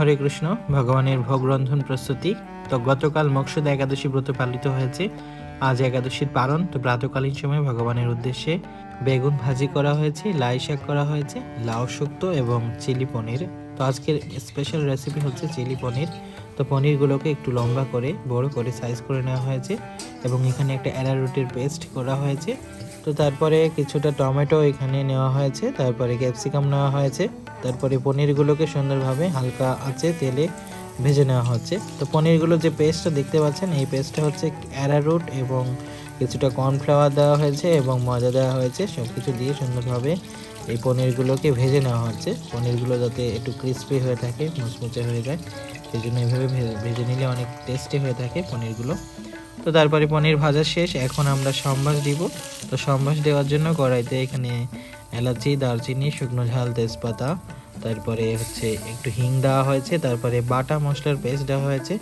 হরে কৃষ্ণ, ভগবানের ভোগ রন্ধন প্রস্তুতি। তো গতকাল মকসুদ একাদশী ব্রত পালিত হয়েছে। আজ একাদশীর পালন, তো প্রাতকালীন সময় ভগবানের উদ্দেশ্যে বেগুন ভাজি করা হয়েছে, লাই শাক করা হয়েছে, লাউ শুক্তো এবং চিলি পনির। তো আজকের স্পেশাল রেসিপি হচ্ছে চিলি পনির। তো পনিরগুলোকে একটু লম্বা করে, বড় করে সাইজ করে নেওয়া হয়েছে এবং এখানে একটা অ্যারারুটের পেস্ট করা হয়েছে। তো তারপরে কিছুটা টমেটো এখানে নেওয়া হয়েছে, তারপরে ক্যাপসিকাম নেওয়া হয়েছে, তারপরে পনিরগুলোকে সুন্দরভাবে হালকা আছে তেলে ভেজে নেওয়া হচ্ছে। তো পনিরগুলো যে পেস্টটা দেখতে পাচ্ছেন, এই পেস্টটা হচ্ছে অ্যারারুট এবং কিছুটা কর্নফ্লাওয়ার দেওয়া হয়েছে এবং ময়দা দেওয়া হয়েছে সব কিছু দিয়ে সুন্দরভাবে এই পনিরগুলোকে ভেজে নেওয়া হচ্ছে। পনিরগুলো যাতে একটু ক্রিস্পি হয়ে থাকে, মুচমুচে হয়ে যায় সেই জন্য এইভাবে ভেজে নিলে অনেক টেস্টি হয়ে থাকে পনিরগুলো। তো তারপরে পনির ভাজা শেষ, এখন আমরা সম্বাস দিব। তো সম্বাস দেওয়ার জন্য কড়াইতে এখানে এলাচি, দারচিনি, শুকনো ঝাল, তেজপাতা, তারপরে হচ্ছে একটু হিং দেওয়া হয়েছে, তারপরে বাটা মশলার পেস্ট দেওয়া হয়েছে,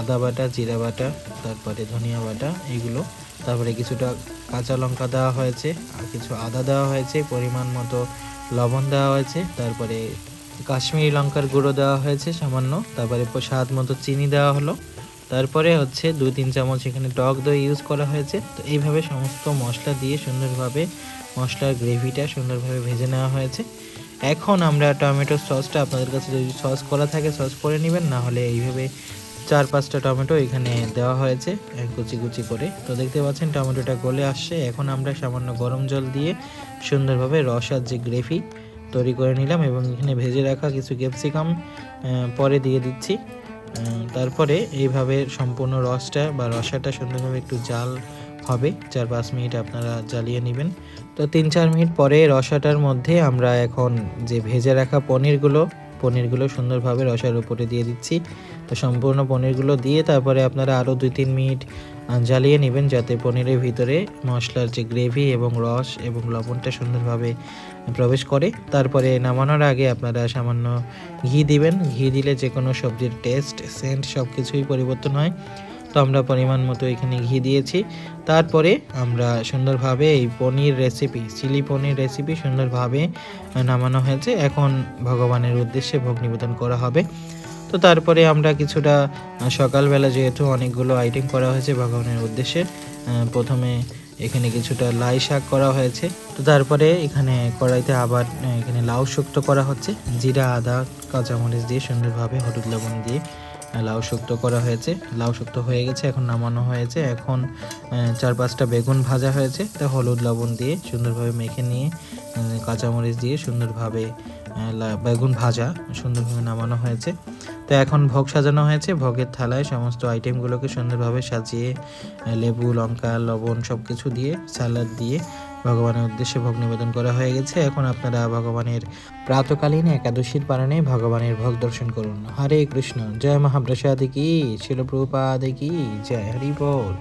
আদা বাটা, জিরা বাটা, তারপরে ধনিয়া বাটা, এগুলো, তারপরে কিছুটা কাঁচা লঙ্কা দেওয়া হয়েছে, আর কিছু আদা দেওয়া হয়েছে, পরিমাণ মতো লবণ দেওয়া হয়েছে, তারপরে কাশ্মীরি লঙ্কার গুঁড়ো দেওয়া হয়েছে সামান্য, তারপরে স্বাদ মতো চিনি দেওয়া হলো। তারপরে হচ্ছে দুই তিন চামচ এখানে টক দই ইউজ করা হয়েছে। তো এইভাবে সমস্ত মশলা দিয়ে সুন্দরভাবে মশলার গ্রেভিটা সুন্দরভাবে ভেজে নেওয়া হয়েছে। এখন আমরা টমেটো সসটা আপনাদের কাছে যদি সস করা থাকে সস করে নেবেন, না হলে এইভাবে চার পাঁচটা টমেটো এখানে দেওয়া হয়েছে কুচি কুচি করে। তো দেখতে পাচ্ছেন টমেটোটা গলে আসছে। এখন আমরা সামান্য গরম জল দিয়ে সুন্দরভাবে রসার যে গ্রেভি তৈরি করে নিলাম এবং এখানে ভেজে রাখা কিছু ক্যাপসিকাম পরে দিয়ে দিচ্ছি। তারপরে এইভাবে সম্পূর্ণ রসটা বা রসাটা সুন্দরভাবে একটু জাল হবে। চার পাঁচ মিনিট আপনারা জ্বালিয়ে নেবেন। তো তিন চার মিনিট পরে রসাটার মধ্যে আমরা এখন যে ভেজে রাখা পনিরগুলো পনিরগুলো সুন্দরভাবে রসার উপরে দিয়ে দিচ্ছি। তো সম্পূর্ণ পনিরগুলো দিয়ে তারপরে আপনারা আরও দুই তিন মিনিট জ্বালিয়ে নেবেন যাতে পনিরের ভিতরে মশলার যে গ্রেভি এবং রস এবং লবণটা সুন্দরভাবে প্রবেশ করে। তারপরে নামানোর আগে আপনারা সামান্য ঘি দিবেন। ঘি দিলে যে কোনো সবজির টেস্ট সেন্ট সব কিছুই পরিবর্তন হয়। তো আমরা পরিমাণ মতো এখানে ঘি দিয়েছি। তারপরে আমরা সুন্দরভাবে এই paneer recipe chili paneer recipe সুন্দরভাবে নামানো হয়েছে। এখন ভগবানের উদ্দেশ্যে ভোগ নিবেদন করা হবে। তো তারপরে আমরা কিছুটা সকালবেলা যেহেতু অনেকগুলো আইটেম করা হয়েছে ভগবানের উদ্দেশ্যে প্রথমে এখানে কিছুটা লাই শাক করা হয়েছে। তো তারপরে এখানে কড়াইতে আবার এখানে লাউ শুক্ত করা হচ্ছে। জিরা, আদা, কাঁচামরিচ দিয়ে, সুন্দরভাবে হলুদ লবণ দিয়ে লাউ শুক্তো করা হয়েছে। লাউ শুক্ত হয়ে গেছে, এখন নামানো হয়েছে। এখন চার পাঁচটা বেগুন ভাজা হয়েছে। তা হলুদ লবণ দিয়ে সুন্দরভাবে মেখে নিয়ে কাঁচামরিচ দিয়ে সুন্দরভাবে বেগুন ভাজা সুন্দরভাবে নামানো হয়েছে। তো এখন ভোগ সাজানো হয়েছে। ভোগের থালায় সমস্ত আইটেমগুলোকে সুন্দরভাবে সাজিয়ে লেবু, লঙ্কা, লবণ সব কিছু দিয়ে স্যালাড দিয়ে ভগবানের উদ্দেশ্যে ভোগ নিবেদন করা হয়ে গেছে। এখন আপনারা ভগবানের প্রাতকালীন একাদশীর পারণে ভগবানের ভোগ দর্শন করুন। হরে কৃষ্ণ, জয় মহাপ্রসাদ কি? শিলপ্রপাদ কি? জয় হরি বল।